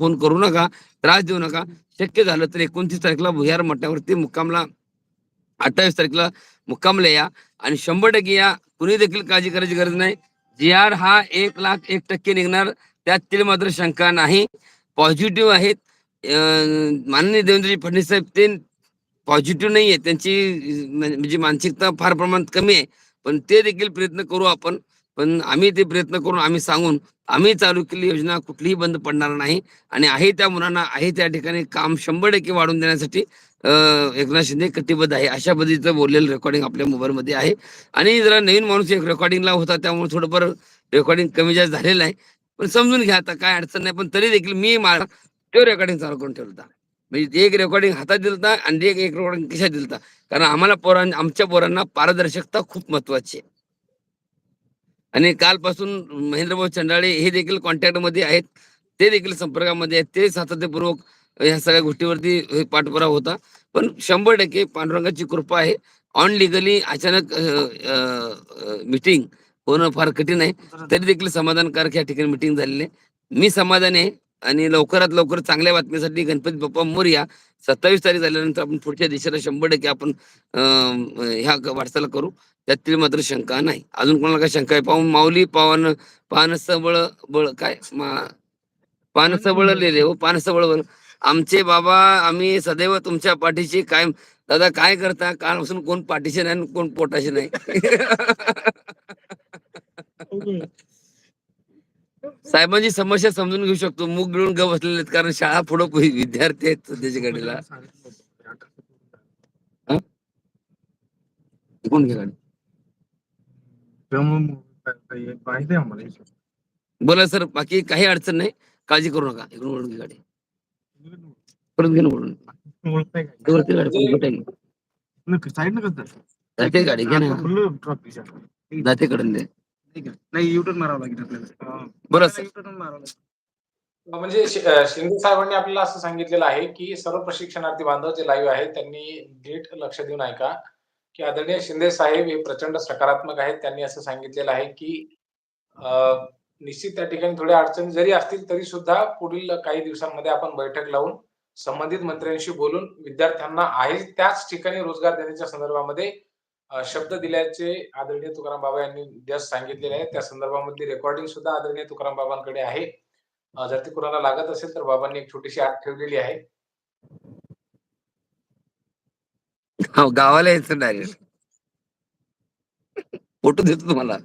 Phone करू नका त्रास देऊ नका. शक्य झालं तर एकोणतीस तारखेला भुयार मठावरती मुक्कामला अठ्ठावीस तारखेला मुक्कामला या. आणि शंभर टक्के या. कुणी देखील काळजी करायची गरज नाही. जी आर हा एक लाख एक टक्के निघणार. त्यातील मात्र शंका नाही. पॉझिटिव्ह आहेत. माननीय देवेंद्रजी फडणवीस साहेब ते पॉझिटिव्ह नाही आहे त्यांची म्हणजे मानसिकता फार प्रमाणात कमी आहे. पण ते देखील प्रयत्न करू आपण. पण आम्ही ते प्रयत्न करून आम्ही सांगून आम्ही चालू केलेली योजना कुठलीही बंद पडणार नाही. आणि आहे त्या मुलांना आहे त्या ठिकाणी काम शंभर टक्के वाढवून देण्यासाठी एकनाथ शिंदे कटिबद्ध आहे. अशा पद्धतीचं बोललेलं रेकॉर्डिंग आपल्या मोबाईलमध्ये आहे. आणि जरा नवीन माणूस एक रेकॉर्डिंगला होता त्यामुळे थोडंफार रेकॉर्डिंग कमी जास्त झालेलं आहे. पण समजून घ्या आता काय अडचण नाही पण तरी देखील मी मला तो रेकॉर्डिंग चालू करून ठेवता म्हणजे एक रेकॉर्डिंग हातात दिलता आणि एक रेकॉर्डिंग कशा दिलता. कारण आम्हाला पोरां आमच्या पोरांना पारदर्शकता खूप महत्वाची आहे. आणि कालपासून महेंद्रभाऊ चंडाळे हे देखील कॉन्टॅक्टमध्ये आहेत. ते देखील संपर्कामध्ये आहेत. ते सातत्यपूर्वक ह्या सगळ्या गोष्टीवरती पाठपुरा पाठपुरावा होता. पण शंभर टक्के पांडुरंगाची कृपा आहे. ऑन लिगली अचानक मिटिंग होणं फार कठीण आहे. तरी देखील समाधानकारक या ठिकाणी मिटिंग झालेली आहे. मी समाधान आहे आणि लवकरात लवकर चांगल्या बातमीसाठी गणपती बाप्पा मोर्या सत्तावीस तारीख झाल्यानंतर आपण पुढच्या दिशेला शंभर टक्के आपण ह्या वाटचाल करू. त्यातील मात्र शंका नाही. अजून कोणाला काय शंका आहे? पाहून माऊली पावन पान सबळ बळ काय? मा- पान सबळ लिहिले हो पान सबळ बळ आमचे बाबा आम्ही सदैव तुमच्या पाठीशी कायम. दादा काय करता? कालपासून कोण पाठीशी नाही कोण पोटाशी नाही? साहेबांची समस्या समजून घेऊ शकतो. मुग गिळून ग बसलेले आहेत कारण शाळा पुढं विद्यार्थी आहेत सध्याच्या घडीला. कोण आहे आम्हाला बोला सर बाकी काही अडचण नाही. काळजी करू नका. इकडून वळून घे गाडी. परत घे ना वळून ओळखताय ते वरती गाडी. साईड नका जात. जाते गाडी? घे ना. फुल ट्रॉफिक आहे. जाते कडून दे. नाही युटर्न मारावं लागेल आपल्याला. हा. बरं सर. U-turn मारावं लागेल. म्हणजे शि- अ, शिंदे साहेबांनी आपल्याला असं सांगितलेलं आहे की सर्व प्रशिक्षणार्थी बांधव जे लाईव्ह आहेत त्यांनी नीट लक्ष देऊन ऐका की आदरणीय शिंदे साहेब हे प्रचंड सकारात्मक आहेत. त्यांनी असं सांगितलेलं आहे की निश्चित त्या ठिकाणी थोड्या अडचणी जरी असतील तरी सुद्धा पुढील काही दिवसांमध्ये आपण बैठक लावून संबंधित मंत्र्यांशी बोलून विद्यार्थ्यांना आहे त्याच ठिकाणी रोजगार देण्याच्या संदर्भामध्ये शब्द दिल्याचे आदरणीय तुकाराम बाबा यांनी जस्ट सांगितलेले आहे. त्या संदर्भामधली रेकॉर्डिंग सुद्धा आदरणीय तुकाराम बाबांकडे आहे. जर ती कोणाला लागत असेल तर बाबांनी एक छोटीशी आठ ठेवलेली आहे. हो गावाला यायचं डायरेक्ट फोटो देतो तुम्हाला.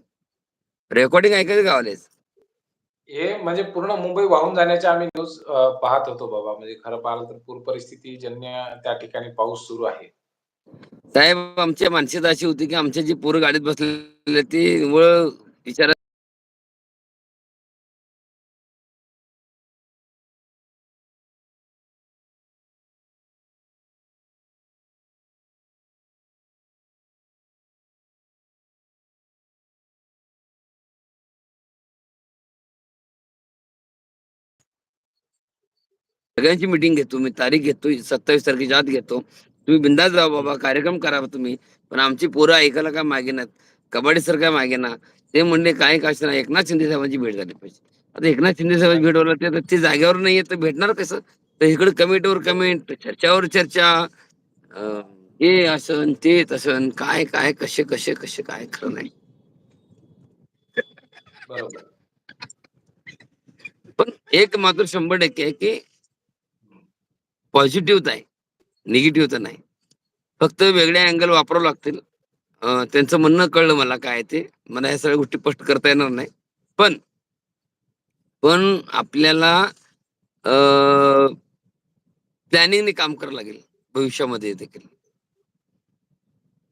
रेकॉर्डिंग ऐकायचं गावाला यायचं. हे म्हणजे पूर्ण मुंबई वाहून जाण्याचे आम्ही न्यूज पाहत होतो बाबा. म्हणजे खरं पाहिलं तर पूर परिस्थिती जन्य त्या ठिकाणी पाऊस सुरू आहे. साहेब आमच्या मानसिकता अशी होती की आमच्या जी पोरं गाडीत बसलेले ते निव्वळ विचार सगळ्यांची मिटिंग घेतो मी तारीख घेतो सत्तावीस तारखेच्या आत घेतो. तुम्ही बिंदास राहा बाबा कार्यक्रम करा तुम्ही. पण आमची पोरं ऐकायला काय मागेनात कबड्डी सर काय मागेना ते म्हणले काय काय नाही एकनाथ शिंदे साहेबांची भेट झाली पाहिजे. आता एकनाथ शिंदे साहेबांची भेट व्हायला ते- ते जागेवर नाहीये तर भेटणार कसं तर इकडे कमेंटवर कमेंट चर्चावर चर्चा. हे असन ते तसन काय काय कसे कसे कसे काय खरं नाही. पण एक मात्र शंभर टक्के आहे की पॉझिटिव्ह आहे. निगेटिव्ह तर नाही. फक्त वेगळे अँगल वापरावं लागतील. त्यांचं म्हणणं कळलं मला काय ते. मला या सगळ्या गोष्टी स्पष्ट करता येणार नाही. पण पण आपल्याला प्लॅनिंगने काम करावं लागेल. भविष्यामध्ये देखील.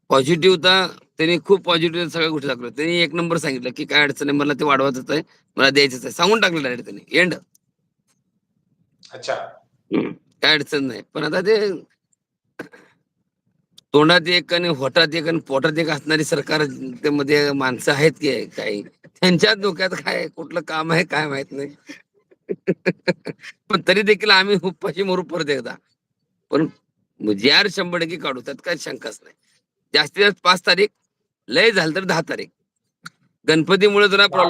पॉझिटिव्हता त्यांनी खूप पॉझिटिव्ह सगळ्या गोष्टी दाखवल्या. त्यांनी एक नंबर सांगितलं की काय अडचण आहे मला ते वाढवायचं आहे मला द्यायचंच आहे. सांगून टाकलं डायरेक्ट त्यांनी. एंड अच्छा. काय अडचण नाही. पण आता ते तोंडात एक आणि होटात एक आणि पोटात एक असणारी सरकारमध्ये माणसं आहेत की काही? त्यांच्या डोक्यात काय कुठलं काम आहे? काय माहीत नाही. पण तरी देखील आम्ही उपाशी मरू परत एकदा. पण आर शंभर टक्के काढू त्यात काय शंकाच नाही. जास्तीत जास्त पाच तारीख लय झालं तर दहा तारीख. गणपतीमुळे जरा प्रॉब्लेम